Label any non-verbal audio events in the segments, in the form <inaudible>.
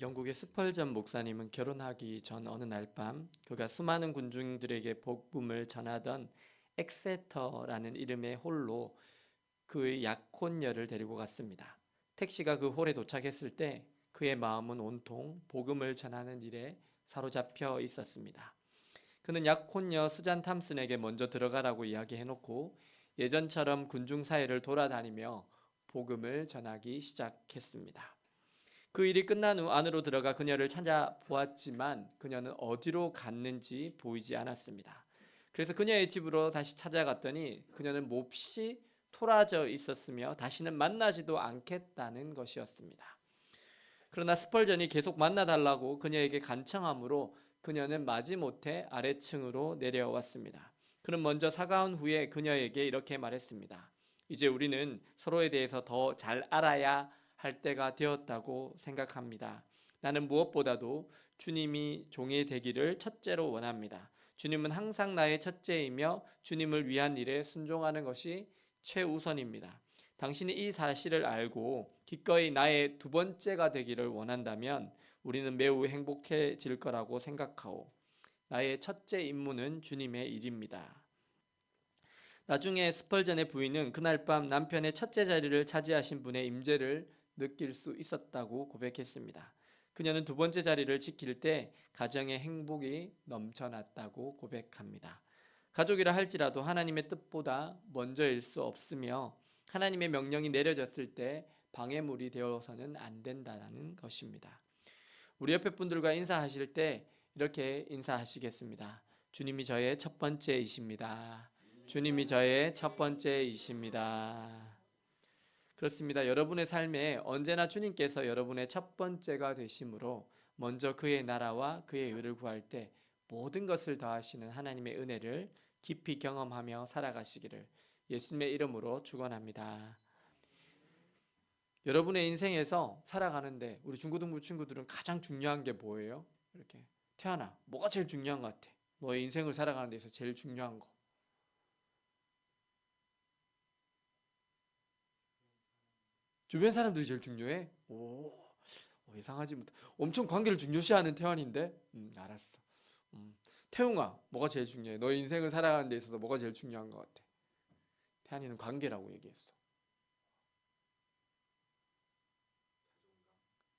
영국의 스펄전 목사님은 결혼하기 전 어느 날 밤 그가 수많은 군중들에게 복음을 전하던 엑세터라는 이름의 홀로 그의 약혼녀를 데리고 갔습니다. 택시가 그 홀에 도착했을 때 그의 마음은 온통 복음을 전하는 일에 사로잡혀 있었습니다. 그는 약혼녀 수잔 탐슨에게 먼저 들어가라고 이야기해놓고 예전처럼 군중 사이를 돌아다니며 복음을 전하기 시작했습니다. 그 일이 끝난 후 안으로 들어가 그녀를 찾아보았지만 그녀는 어디로 갔는지 보이지 않았습니다. 그래서 그녀의 집으로 다시 찾아갔더니 그녀는 몹시 토라져 있었으며 다시는 만나지도 않겠다는 것이었습니다. 그러나 스펄전이 계속 만나달라고 그녀에게 간청함으로 그녀는 마지못해 아래층으로 내려왔습니다. 그는 먼저 사과한 후에 그녀에게 이렇게 말했습니다. 이제 우리는 서로에 대해서 더 잘 알아야 할 때가 되었다고 생각합니다. 나는 무엇보다도 주님이 종이 되기를 첫째로 원합니다. 주님은 항상 나의 첫째이며 주님을 위한 일에 순종하는 것이 최우선입니다. 당신이 이 사실을 알고 기꺼이 나의 두 번째가 되기를 원한다면 우리는 매우 행복해질 거라고 생각하오. 나의 첫째 임무는 주님의 일입니다. 나중에 스펄전의 부인은 그날 밤 남편의 첫째 자리를 차지하신 분의 임재를 느낄 수 있었다고 고백했습니다. 그녀는 두 번째 자리를 지킬 때 가정의 행복이 넘쳐났다고 고백합니다. 가족이라 할지라도 하나님의 뜻보다 먼저일 수 없으며 하나님의 명령이 내려졌을 때 방해물이 되어서는 안 된다는 것입니다. 우리 옆에 분들과 인사하실 때 이렇게 인사하시겠습니다. 주님이 저의 첫 번째이십니다. 주님이 저의 첫 번째이십니다. 그렇습니다. 여러분의 삶에 언제나 주님께서 여러분의 첫 번째가 되심으로 먼저 그의 나라와 그의 의를 구할 때 모든 것을 더하시는 하나님의 은혜를 깊이 경험하며 살아가시기를 예수님의 이름으로 축원합니다. 여러분의 인생에서 살아가는데 우리 중고등부 친구들은 가장 중요한 게 뭐예요? 이렇게 태어나 뭐가 제일 중요한 것 같아? 너의 인생을 살아가는 데서 제일 중요한 거. 주변 사람들이 제일 중요해? 오, 어, 예상하지 못. 엄청 관계를 중요시하는 태환인데, 음, 알았어. 음, 태웅아, 뭐가 제일 중요해? 너의 인생을 살아가는 데 있어서 뭐가 제일 중요한 것 같아? 태환이는 관계라고 얘기했어.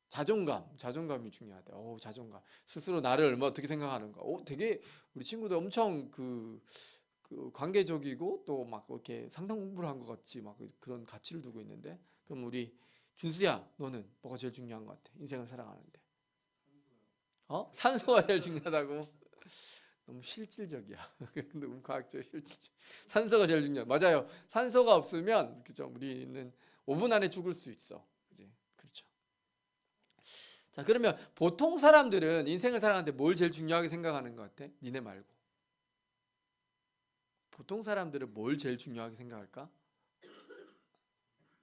자존감, 자존감이 중요하대. 오, 자존감. 스스로 나를 얼마 어떻게 생각하는가. 오, 되게 우리 친구들 엄청 그, 그 관계적이고 또 막 이렇게 상담 공부를 한 것 같이 막 그런 가치를 두고 있는데 그럼 우리 준수야, 너는 뭐가 제일 중요한 것 같아? 인생을 살아가는데. 어? 산소가 제일 중요하다고? 너무 실질적이야. <laughs> 너무 과학적 실질적. 산소가 제일 중요해. 맞아요. 산소가 없으면 그죠? 우리는 5분 안에 죽을 수 있어. 그지? 그렇죠. 자, 그러면 보통 사람들은 인생을 살아가는데 뭘 제일 중요하게 생각하는 것 같아? 니네 말고. 보통 사람들은 뭘 제일 중요하게 생각할까?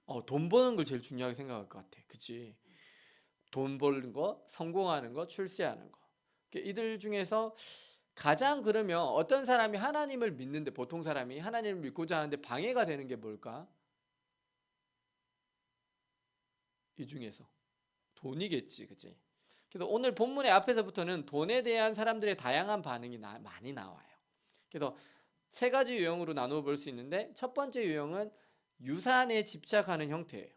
어, 돈 버는 걸 제일 중요하게 생각할 것 같아. 그치? 돈 버는 거, 성공하는 거, 출세하는 거. 이들 중에서 가장 그러면 어떤 사람이 하나님을 믿는데 보통 사람이 하나님을 믿고자 하는데 방해가 되는 게 뭘까? 이 중에서 돈이겠지, 그치? 그래서 오늘 본문의 앞에서부터는 돈에 대한 사람들의 다양한 반응이 나, 많이 나와요. 그래서 세 가지 유형으로 나누어 볼 수 있는데 첫 번째 유형은 유산에 집착하는 형태예요.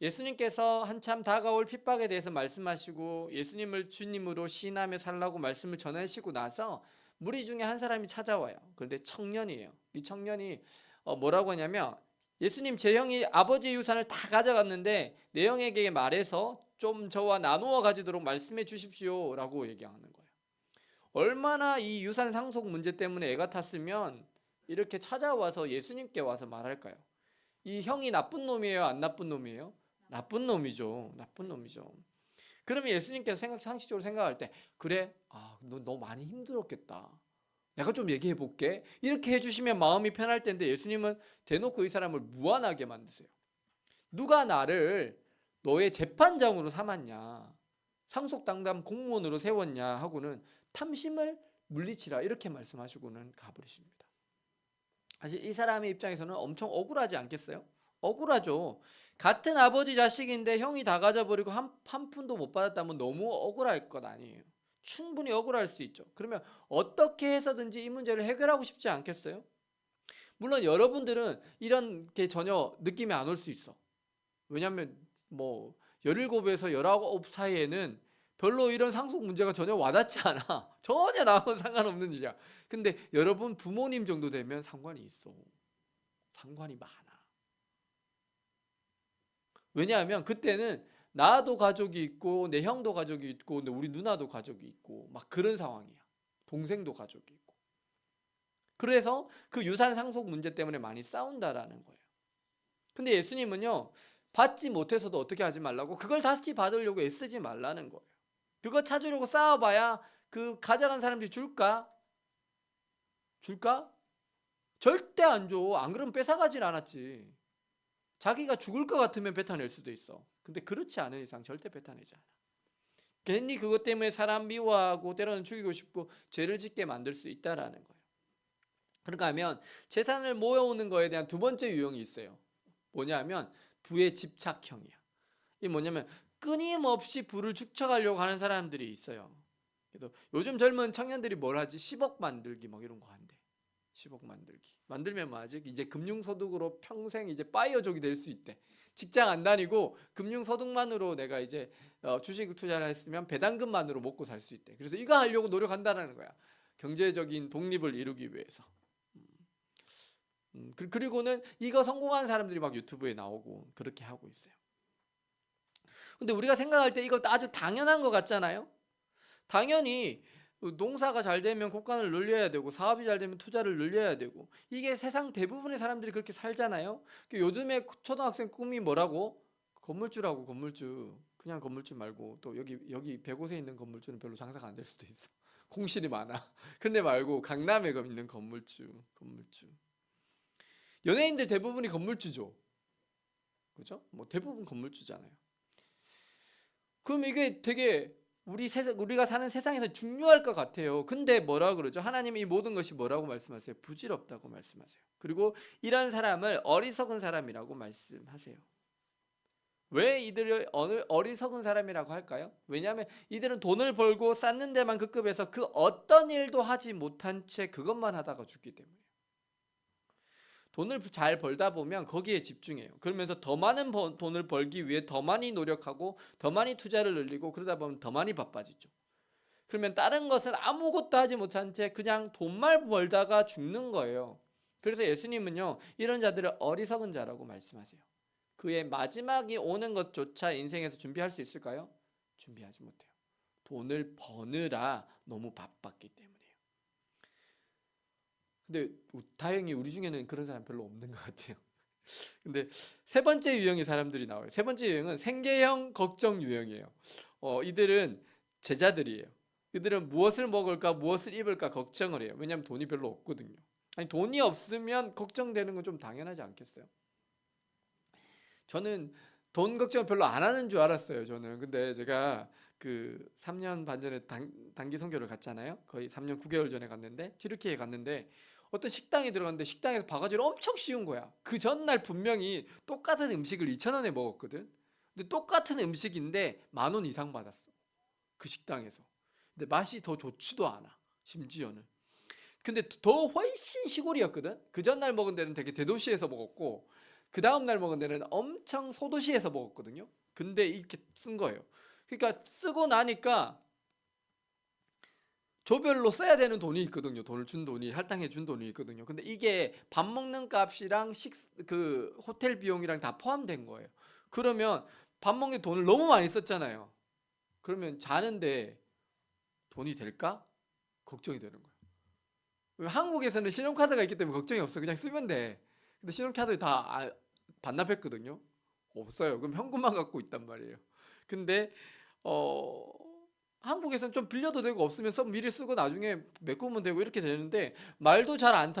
예수님께서 한참 다가올 핍박에 대해서 말씀하시고 예수님을 주님으로 시인하며 살라고 말씀을 전하시고 나서 무리 중에 한 사람이 찾아와요. 그런데 청년이에요. 이 청년이 어, 뭐라고 하냐면 예수님 제 형이 아버지 유산을 다 가져갔는데 내 형에게 말해서 좀 저와 나누어 가지도록 말씀해 주십시오라고 얘기하는 거예요. 얼마나 이 유산 상속 문제 때문에 애가 탔으면 이렇게 찾아와서 예수님께 와서 말할까요? 이 형이 나쁜 놈이에요? 안 나쁜 놈이에요? 나쁜 놈이죠. 나쁜 놈이죠. 그러면 예수님께서 생각 상식적으로 생각할 때 그래 아 너 너 많이 힘들었겠다. 내가 좀 얘기해 볼게. 이렇게 해주시면 마음이 편할 텐데 예수님은 대놓고 이 사람을 무한하게 만드세요. 누가 나를 너의 재판장으로 삼았냐? 상속 당담 공무원으로 세웠냐 하고는 탐심을 물리치라 이렇게 말씀하시고는 가버리십니다. 사실 이 사람의 입장에서는 엄청 억울하지 않겠어요? 억울하죠. 같은 아버지 자식인데 형이 다 가져버리고 한, 한 푼도 못 받았다면 너무 억울할 것 아니에요. 충분히 억울할 수 있죠. 그러면 어떻게 해서든지 이 문제를 해결하고 싶지 않겠어요? 물론 여러분들은 이런 게 전혀 느낌이 안 올 수 있어. 왜냐하면 뭐 17에서 19 사이에는 별로 이런 상속 문제가 전혀 와닿지 않아. <laughs> 전혀 나하고 상관없는 일이야. 근데 여러분 부모님 정도 되면 상관이 있어. 상관이 많아. 왜냐하면 그때는 나도 가족이 있고 내 형도 가족이 있고 우리 누나도 가족이 있고 막 그런 상황이야. 동생도 가족이 있고. 그래서 그 유산 상속 문제 때문에 많이 싸운다라는 거예요. 근데 예수님은요. 받지 못해서도 어떻게 하지 말라고 그걸 다시 받으려고 애쓰지 말라는 거예요. 그거 찾으려고 싸워봐야 그 가져간 사람들이 줄까? 줄까? 절대 안 줘. 안 그러면 뺏어가질 않았지. 자기가 죽을 것 같으면 뱉어낼 수도 있어. 근데 그렇지 않은 이상 절대 뱉어내지 않아. 괜히 그것 때문에 사람 미워하고 때로는 죽이고 싶고 죄를 짓게 만들 수 있다라는 거예요. 그러니까 하면 재산을 모여오는 거에 대한 두 번째 유형이 있어요. 뭐냐면 부의 집착형이야. 이 뭐냐면 끊임없이 부를 축적하려고 하는 사람들이 있어요. 그래도 요즘 젊은 청년들이 뭘 하지? 10억 만들기 막 이런 거 한대. 10억 만들기. 만들면 뭐 하지? 이제 금융소득으로 평생 이제 파이어족이 될 수 있대. 직장 안 다니고 금융소득만으로 내가 이제 어, 주식 투자를 했으면 배당금만으로 먹고 살 수 있대. 그래서 이거 하려고 노력한다는 거야. 경제적인 독립을 이루기 위해서. 음, 그- 그리고는 이거 성공한 사람들이 막 유튜브에 나오고 그렇게 하고 있어요. 근데 우리가 생각할 때 이거 아주 당연한 것 같잖아요. 당연히 농사가 잘 되면 곡간을 늘려야 되고 사업이 잘 되면 투자를 늘려야 되고 이게 세상 대부분의 사람들이 그렇게 살잖아요. 그 요즘에 초등학생 꿈이 뭐라고? 건물주라고 건물주. 그냥 건물주 말고 또 여기 여기 100곳에 있는 건물주는 별로 장사가 안 될 수도 있어. <laughs> 공실이 많아. 근데 말고 강남에 있는 건물주, 건물주. 연예인들 대부분이 건물주죠. 그죠? 뭐 대부분 건물주잖아요. 그럼 이게 되게 우리 세상 우리가 사는 세상에서 중요할 것 같아요. 근데 뭐라 그러죠? 하나님이 이 모든 것이 뭐라고 말씀하세요? 부질없다고 말씀하세요. 그리고 이런 사람을 어리석은 사람이라고 말씀하세요. 왜 이들을 어리석은 사람이라고 할까요? 왜냐하면 이들은 돈을 벌고 쌓는 데만 급급해서 그 어떤 일도 하지 못한 채 그것만 하다가 죽기 때문이에요. 돈을 잘 벌다 보면 거기에 집중해요. 그러면서 더 많은 번- 돈을 벌기 위해 더 많이 노력하고 더 많이 투자를 늘리고 그러다 보면 더 많이 바빠지죠. 그러면 다른 것은 아무것도 하지 못한 채 그냥 돈만 벌다가 죽는 거예요. 그래서 예수님은요 이런 자들을 어리석은 자라고 말씀하세요. 그의 마지막이 오는 것조차 인생에서 준비할 수 있을까요? 준비하지 못해요. 돈을 버느라 너무 바빴기 때문이에요. 근데 다행히 우리 중에는 그런 사람 별로 없는 것 같아요. <laughs> 근데 세 번째 유형의 사람들이 나와요. 세 번째 유형은 생계형 걱정 유형이에요. 어, 이들은 제자들이에요. 이들은 무엇을 먹을까, 무엇을 입을까 걱정을 해요. 왜냐하면 돈이 별로 없거든요. 아니 돈이 없으면 걱정되는 건 좀 당연하지 않겠어요? 저는 돈 걱정 별로 안 하는 줄 알았어요. 저는 근데 제가 그 3년 반 전에 단, 단기 선교를 갔잖아요. 거의 3년 9개월 전에 갔는데 튀르키에 갔는데 어떤 식당에 들어갔는데 식당에서 바가지를 엄청 씌운 거야. 그 전날 분명히 똑같은 음식을 2천 원에 먹었거든. 근데 똑같은 음식인데 만 원 이상 받았어. 그 식당에서. 근데 맛이 더 좋지도 않아. 심지어는. 근데 더 훨씬 시골이었거든. 그 전날 먹은 데는 되게 대도시에서 먹었고 그 다음 날 먹은 데는 엄청 소도시에서 먹었거든요. 근데 이렇게 쓴 거예요. 그러니까 쓰고 나니까 조별로 써야 되는 돈이 있거든요. 돈을 준 돈이 할당해 준 돈이 있거든요. 근데 이게 밥 먹는 값이랑 식 그 호텔 비용이랑 다 포함된 거예요. 그러면 밥 먹는 돈을 너무 많이 썼잖아요. 그러면 자는데 돈이 될까? 걱정이 되는 거예요. 한국에서는 신용카드가 있기 때문에 걱정이 없어. 그냥 쓰면 돼. 근데 신용카드 다 아- 반납했거든요. 없어요. 그럼 현금만 갖고 있단 말이에요. 근데 어 한국에서는 좀 빌려도 되고 없으면 써 미리 쓰고 나중에 메꾸면 되고 이렇게 되는데 말도 잘안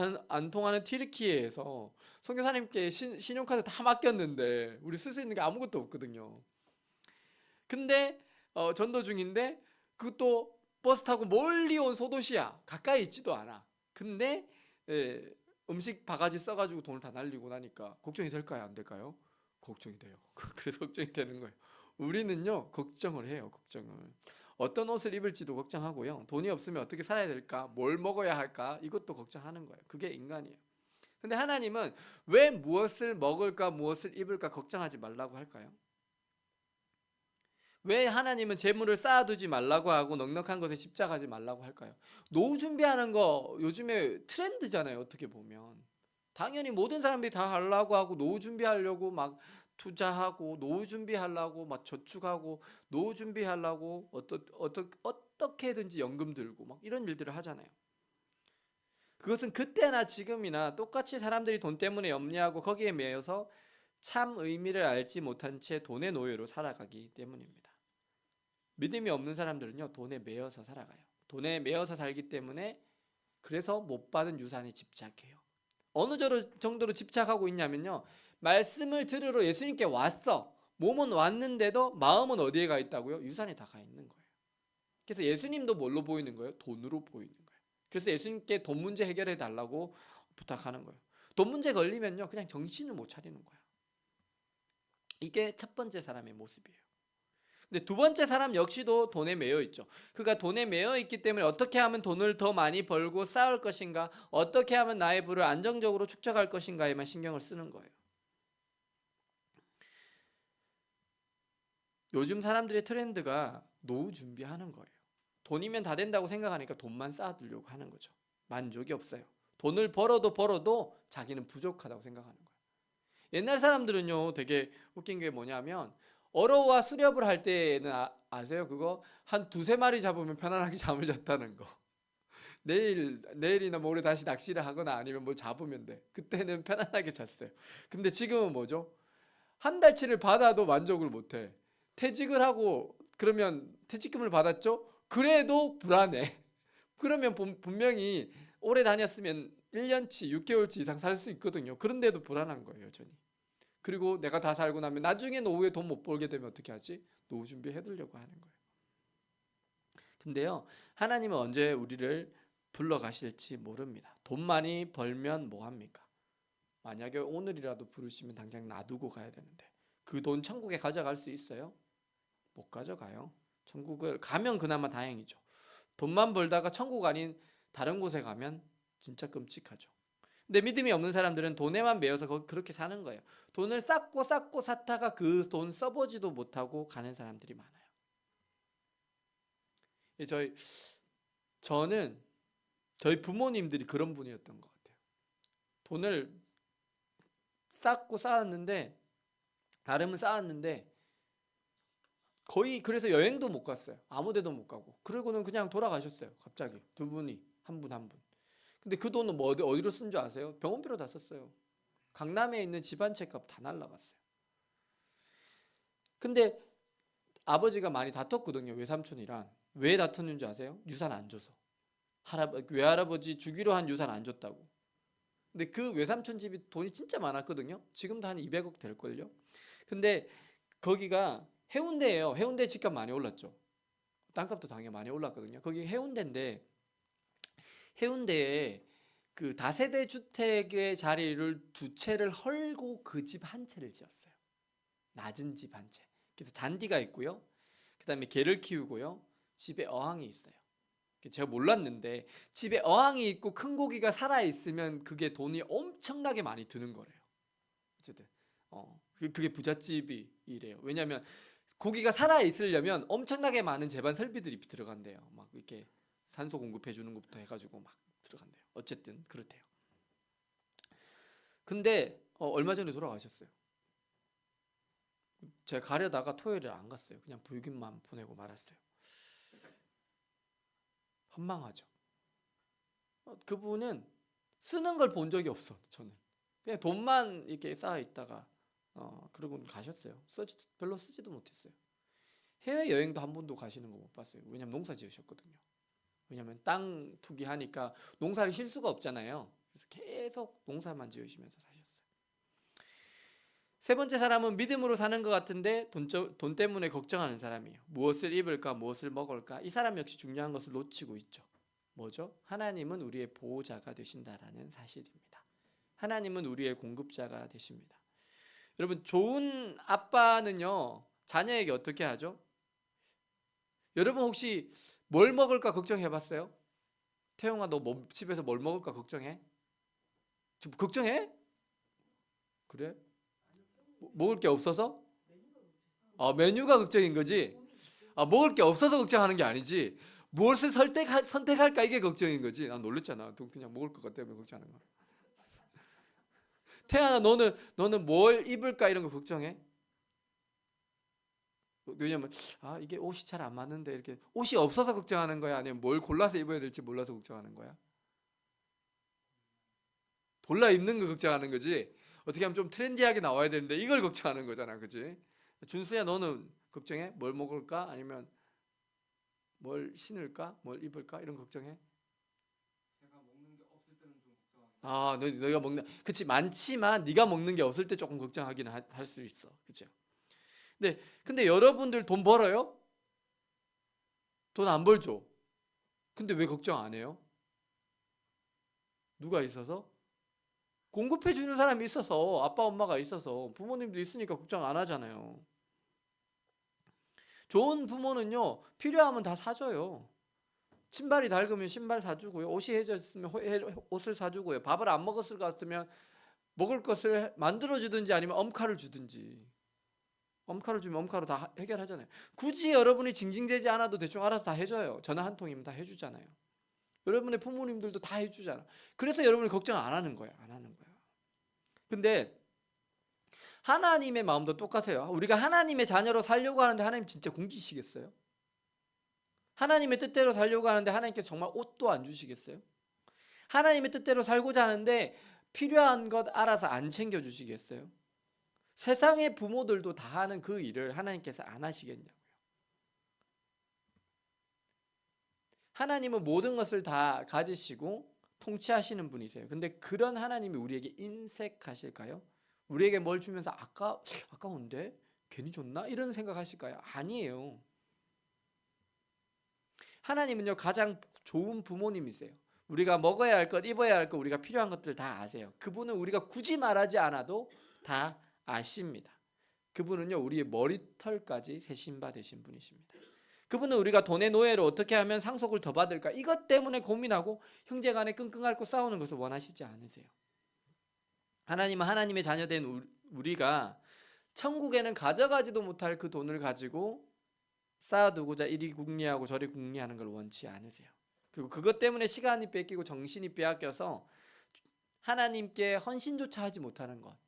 통하는 튀르키예에서 선교사님께 신, 신용카드 다 맡겼는데 우리 쓸 수 있는 게 아무것도 없거든요. 근데 어, 전도 중인데 그것도 버스 타고 멀리 온 소도시야 가까이 있지도 않아. 근데 예, 음식 바가지 써가지고 돈을 다 날리고 나니까 걱정이 될까요? 안 될까요? 걱정이 돼요. <laughs> 그래서 걱정이 되는 거예요. 우리는요 걱정을 해요. 걱정을 어떤 옷을 입을지도 걱정하고요. 돈이 없으면 어떻게 살아야 될까? 뭘 먹어야 할까? 이것도 걱정하는 거예요. 그게 인간이에요. 근데 하나님은 왜 무엇을 먹을까, 무엇을 입을까 걱정하지 말라고 할까요? 왜 하나님은 재물을 쌓아두지 말라고 하고 넉넉한 것에 집착하지 말라고 할까요? 노후 준비하는 거 요즘에 트렌드잖아요. 어떻게 보면 당연히 모든 사람들이 다 하려고 하고 노후 준비하려고 막 투자하고 노후 준비하려고 막 저축하고 노후 준비하려고 어떠, 어떠, 어떻게든지 연금 들고 막 이런 일들을 하잖아요. 그것은 그때나 지금이나 똑같이 사람들이 돈 때문에 염려하고 거기에 매여서 참 의미를 알지 못한 채 돈의 노예로 살아가기 때문입니다. 믿음이 없는 사람들은요 돈에 매여서 살아가요. 돈에 매여서 살기 때문에 그래서 못 받은 유산에 집착해요. 어느 정도- 정도로 집착하고 있냐면요 말씀을 들으러 예수님께 왔어. 몸은 왔는데도 마음은 어디에 가 있다고요? 유산에 다 가 있는 거예요. 그래서 예수님도 뭘로 보이는 거예요? 돈으로 보이는 거예요. 그래서 예수님께 돈 문제 해결해 달라고 부탁하는 거예요. 돈 문제 걸리면요 그냥 정신을 못 차리는 거야. 이게 첫 번째 사람의 모습이에요. 근데 두 번째 사람 역시도 돈에 매여 있죠. 그가 돈에 매여 있기 때문에 어떻게 하면 돈을 더 많이 벌고 쌓을 것인가, 어떻게 하면 나의 부를 안정적으로 축적할 것인가에만 신경을 쓰는 거예요. 요즘 사람들의 트렌드가 노후 준비하는 거예요. 돈이면 다 된다고 생각하니까 돈만 쌓아두려고 하는 거죠. 만족이 없어요. 돈을 벌어도 벌어도 자기는 부족하다고 생각하는 거예요. 옛날 사람들은요 되게 웃긴 게 뭐냐면 어로와 수렵을 할 때는 아, 세요 그거 한 두세 마리 잡으면 편안하게 <laughs> 잠을 잤다는 거. 내일 내일이나 모레 다시 낚시를 하거나 아니면 뭘 잡으면 돼. 그때는 편안하게 잤어요. 근데 지금은 뭐죠? 한 달치를 받아도 만족을 못 해. 퇴직을 하고 그러면 퇴직금을 받았죠? 그래도 불안해. <laughs> 그러면 분- 분명히 오래 다녔으면 1년치, 6개월치 이상 살 수 있거든요. 그런데도 불안한 거예요, 여전히. 그리고 내가 다 살고 나면 나중에 노후에 돈 못 벌게 되면 어떻게 하지? 노후 준비해 두려고 하는 거예요. 근데요. 하나님은 언제 우리를 불러 가실지 모릅니다. 돈 많이 벌면 뭐 합니까? 만약에 오늘이라도 부르시면 당장 놔두고 가야 되는데 그 돈 천국에 가져갈 수 있어요? 못 가져가요. 천국을 가면 그나마 다행이죠. 돈만 벌다가 천국 아닌 다른 곳에 가면 진짜 끔찍하죠. 근데 믿음이 없는 사람들은 돈에만 매여서 거- 그렇게 사는 거예요. 돈을 쌓고 쌓고 샀다가 그 돈 써보지도 못하고 가는 사람들이 많아요. 예, 저희 저는 저희 부모님들이 그런 분이었던 것 같아요. 돈을 쌓고 쌓았는데 나름은 쌓았는데 거의 그래서 여행도 못 갔어요. 아무 데도 못 가고. 그러고는 그냥 돌아가셨어요. 갑자기 두 분이 한 분 한 분. 근데 그 돈은 뭐 어디 어디로 쓴 줄 아세요? 병원비로 다 썼어요. 강남에 있는 집안 책값 다 날라갔어요. 근데 아버지가 많이 다퉜거든요. 외삼촌이랑. 왜 다퉜는 줄 아세요? 유산 안 줘서. 할아버 외할아버지 주기로 한 유산 안 줬다고. 근데 그 외삼촌 집이 돈이 진짜 많았거든요. 지금도 한 200억 될 걸요. 근데 거기가 해운대예요. 해운대 집값 많이 올랐죠. 땅값도 당연히 많이 올랐거든요. 거기 해운대인데 해운대에 그 다세대 주택의 자리를 두 채를 헐고 그 집 한 채를 지었어요. 낮은 집 한 채. 그래서 잔디가 있고요. 그다음에 개를 키우고요. 집에 어항이 있어요. 제가 몰랐는데 집에 어항이 있고 큰 고기가 살아 있으면 그게 돈이 엄청나게 많이 드는 거래요. 어쨌든 어 그- 그게 부잣집이 이래요. 왜냐하면 고기가 살아 있으려면 엄청나게 많은 제반 설비들이 들어간대요. 막 이렇게 산소 공급해 주는 것부터 해가지고 막 들어간대요. 어쨌든 그렇대요. 근데 어, 얼마 전에 돌아가셨어요. 제가 가려다가 토요일에 안 갔어요. 그냥 불균만 보내고 말았어요. 헌망하죠. 어, 그분은 쓰는 걸 본 적이 없어. 저는 그냥 돈만 이렇게 쌓아 있다가 어, 그러고 가셨어요. 쓰지, 별로 쓰지도 못했어요. 해외 여행도 한 번도 가시는 거 못 봤어요. 왜냐면 농사 지으셨거든요. 왜냐면 땅 투기하니까 농사를 쉴 수가 없잖아요. 그래서 계속 농사만 지으시면서 사셨어요. 세 번째 사람은 믿음으로 사는 것 같은데 돈, 저- 돈 때문에 걱정하는 사람이에요. 무엇을 입을까, 무엇을 먹을까. 이 사람 역시 중요한 것을 놓치고 있죠. 뭐죠? 하나님은 우리의 보호자가 되신다라는 사실입니다. 하나님은 우리의 공급자가 되십니다. 여러분 좋은 아빠는요 자녀에게 어떻게 하죠? 여러분 혹시 뭘 먹을까 걱정해 봤어요? 태영아 너 뭐- 집에서 뭘 먹을까 걱정해? 지금 걱정해? 그래? 뭐- 먹을 게 없어서? 아 메뉴가 걱정인 거지? 아 먹을 게 없어서 걱정하는 게 아니지 무엇을 선택할, 선택할까 이게 걱정인 거지 난 놀랬잖아 또 그냥 먹을 것 때문에 걱정하는 거야 태연아 너는 너는 뭘 입을까 이런 거 걱정해? 왜냐면 아 이게 옷이 잘 안 맞는데 이렇게 옷이 없어서 걱정하는 거야 아니면 뭘 골라서 입어야 될지 몰라서 걱정하는 거야? 골라 입는 거 걱정하는 거지 어떻게 하면 좀 트렌디하게 나와야 되는데 이걸 걱정하는 거잖아 그지? 준수야 너는 걱정해? 뭘 먹을까? 아니면 뭘 신을까? 뭘 입을까? 이런 거 걱정해? 제가 먹는 게 없을 때는 좀 걱정합니다. 아, 너, 너가 먹는, 그치 많지만 네가 먹는 게 없을 때 조금 걱정하기는 할수 있어, 그죠? 근데 근데 여러분들 돈 벌어요? 돈 안 벌죠? 근데 왜 걱정 안 해요? 누가 있어서? 공급해 주는 사람이 있어서 아빠 엄마가 있어서 부모님도 있으니까 걱정 안 하잖아요. 좋은 부모는요 필요하면 다 사줘요. 신발이 낡으면 신발 사주고요. 옷이 해졌으면 옷을 사주고요. 밥을 안 먹었을 것 같으면 먹을 것을 만들어 주든지 아니면 엄카를 주든지. 엄카를 주면 엄카로 다 하- 해결하잖아요. 굳이 여러분이 징징대지 않아도 대충 알아서 다 해줘요. 전화 한 통이면 다 해주잖아요. 여러분의 부모님들도 다 해주잖아. 그래서 여러분이 걱정 안 하는 거야. 안 하는 거야. 근데 하나님의 마음도 똑같아요. 우리가 하나님의 자녀로 살려고 하는데 하나님 진짜 굶기시겠어요? 하나님의 뜻대로 살려고 하는데 하나님께서 정말 옷도 안 주시겠어요? 하나님의 뜻대로 살고자 하는데 필요한 것 알아서 안 챙겨 주시겠어요? 세상의 부모들도 다 하는 그 일을 하나님께서 안 하시겠냐고요. 하나님은 모든 것을 다 가지시고 통치하시는 분이세요. 근데 그런 하나님이 우리에게 인색하실까요? 우리에게 뭘 주면서 아까 아까운데 괜히 줬나 이런 생각하실까요? 아니에요. 하나님은요 가장 좋은 부모님이세요. 우리가 먹어야 할 것, 입어야 할 것, 우리가 필요한 것들 다 아세요. 그분은 우리가 굳이 말하지 않아도 다 아십니다. 그분은요 우리의 머리털까지 세신 바 되신 분이십니다. 그분은 우리가 돈의 노예로 어떻게 하면 상속을 더 받을까 이것 때문에 고민하고 형제간에 끙끙 앓고 싸우는 것을 원하시지 않으세요. 하나님은 하나님의 자녀된 우- 우리가 천국에는 가져가지도 못할 그 돈을 가지고 쌓아두고자 이리 궁리하고 저리 궁리하는 걸 원치 않으세요. 그리고 그것 때문에 시간이 뺏기고 정신이 빼앗겨서 하나님께 헌신조차 하지 못하는 것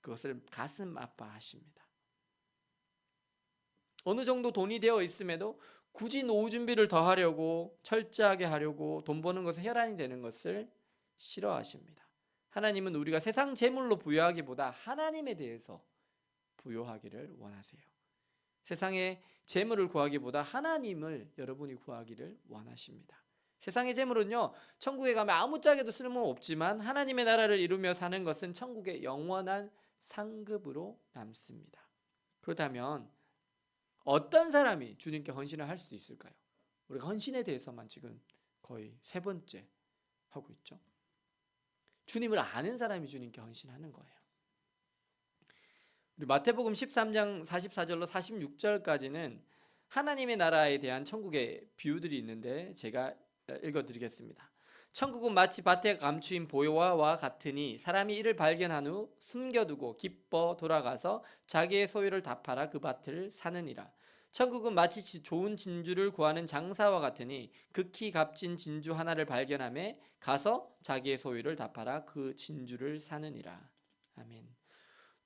그것을 가슴 아파하십니다. 어느 정도 돈이 되어 있음에도 굳이 노후 준비를 더 하려고 철저하게 하려고 돈 버는 것에 혈안이 되는 것을 싫어하십니다. 하나님은 우리가 세상 재물로 부여하기보다 하나님에 대해서 부여하기를 원하세요. 세상의 재물을 구하기보다 하나님을 여러분이 구하기를 원하십니다. 세상의 재물은요, 천국에 가면 아무짝에도 쓸모 없지만 하나님의 나라를 이루며 사는 것은 천국의 영원한 상급으로 남습니다. 그렇다면 어떤 사람이 주님께 헌신을 할 수 있을까요? 우리가 헌신에 대해서만 지금 거의 세 번째 하고 있죠. 주님을 아는 사람이 주님께 헌신하는 거예요. 마태복음 13장 44절로 46절까지는 하나님의 나라에 대한 천국의 비유들이 있는데 제가 읽어 드리겠습니다. 천국은 마치 밭에 감추인 보화와 같으니 사람이 이를 발견한 후 숨겨두고 기뻐 돌아가서 자기의 소유를 다 팔아 그 밭을 사느니라. 천국은 마치 지- 좋은 진주를 구하는 장사와 같으니 극히 값진 진주 하나를 발견함에 가서 자기의 소유를 다 팔아 그 진주를 사느니라. 아멘.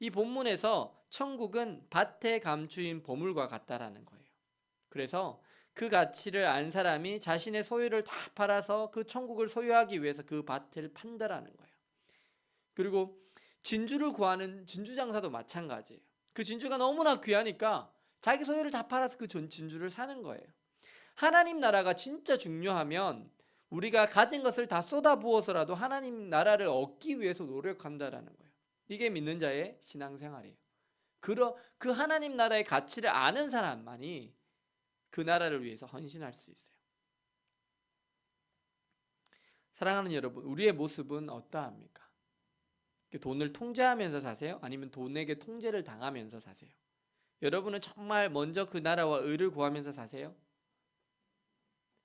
이 본문에서 천국은 밭에 감추인 보물과 같다라는 거예요. 그래서 그 가치를 안 사람이 자신의 소유를 다 팔아서 그 천국을 소유하기 위해서 그 밭을 판다라는 거예요. 그리고 진주를 구하는 진주 장사도 마찬가지예요. 그 진주가 너무나 귀하니까 자기 소유를 다 팔아서 그 전- 진주를 사는 거예요. 하나님 나라가 진짜 중요하면 우리가 가진 것을 다 쏟아부어서라도 하나님 나라를 얻기 위해서 노력한다라는 거예요. 이게 믿는 자의 신앙생활이에요. 그러, 그 하나님 나라의 가치를 아는 사람만이 그 나라를 위해서 헌신할 수 있어요. 사랑하는 여러분, 우리의 모습은 어떠합니까? 돈을 통제하면서 사세요? 아니면 돈에게 통제를 당하면서 사세요? 여러분은 정말 먼저 그 나라와 의를 구하면서 사세요?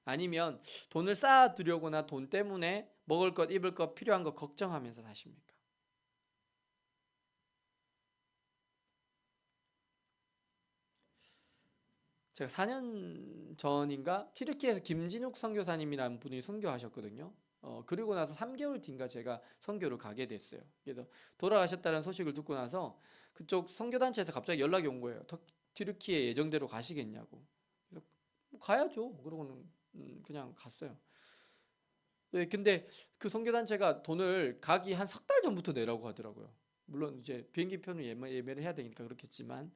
아니면 돈을 쌓아두려거나 돈 때문에 먹을 것, 입을 것, 필요한 것 걱정하면서 사십니까? 제가 4년 전인가 튀르키에서 김진욱 선교사님이라는 분이 선교하셨거든요. 어, 그리고 나서 3개월 뒤인가 제가 선교를 가게 됐어요. 그래서 돌아가셨다는 소식을 듣고 나서 그쪽 선교단체에서 갑자기 연락이 온 거예요. 터- 튀르키예 예정대로 가시겠냐고. 뭐 가야죠. 그러고는 음, 그냥 갔어요. 네, 근데 그 선교단체가 돈을 가기 한 석 달 전부터 내라고 하더라고요. 물론 이제 비행기 표는 예매, 예매를 해야 되니까 그렇겠지만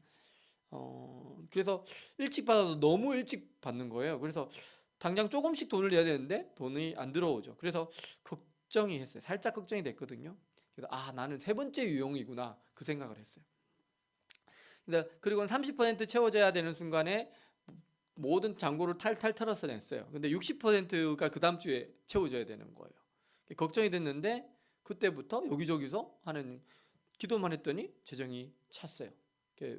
어 그래서 일찍 받아도 너무 일찍 받는 거예요. 그래서 당장 조금씩 돈을 내야 되는데 돈이 안 들어오죠. 그래서 걱정이 했어요. 살짝 걱정이 됐거든요. 그래서 아 나는 세 번째 유형이구나 그 생각을 했어요. 그리고 30% 채워져야 되는 순간에 모든 잔고를 탈탈 털어서 냈어요. 근데 60%가 그 다음 주에 채워져야 되는 거예요. 걱정이 됐는데 그때부터 여기저기서 하는 기도만 했더니 재정이 찼어요.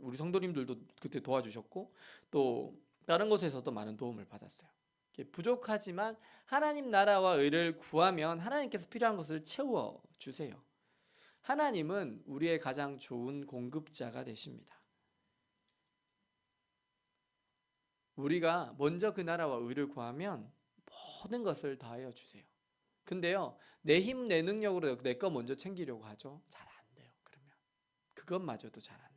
우리 성도님들도 그때 도와주셨고 또 다른 곳에서도 많은 도움을 받았어요. 부족하지만 하나님 나라와 의를 구하면 하나님께서 필요한 것을 채워 주세요. 하나님은 우리의 가장 좋은 공급자가 되십니다. 우리가 먼저 그 나라와 의를 구하면 모든 것을 다하여 주세요. 근데요, 내 힘, 내 능력으로 내 거 먼저 챙기려고 하죠. 잘 안 돼요. 그러면 그것마저도 잘 안 돼요.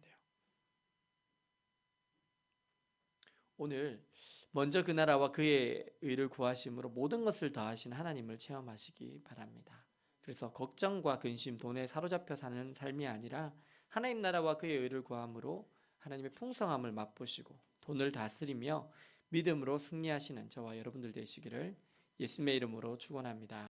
오늘 먼저 그 나라와 그의 의를 구하심으로 모든 것을 다하신 하나님을 체험하시기 바랍니다. 그래서 걱정과 근심, 돈에 사로잡혀 사는 삶이 아니라 하나님 나라와 그의 의를 구함으로 하나님의 풍성함을 맛보시고 돈을 다스리며 믿음으로 승리하시는 저와 여러분들 되시기를 예수님의 이름으로 축원합니다.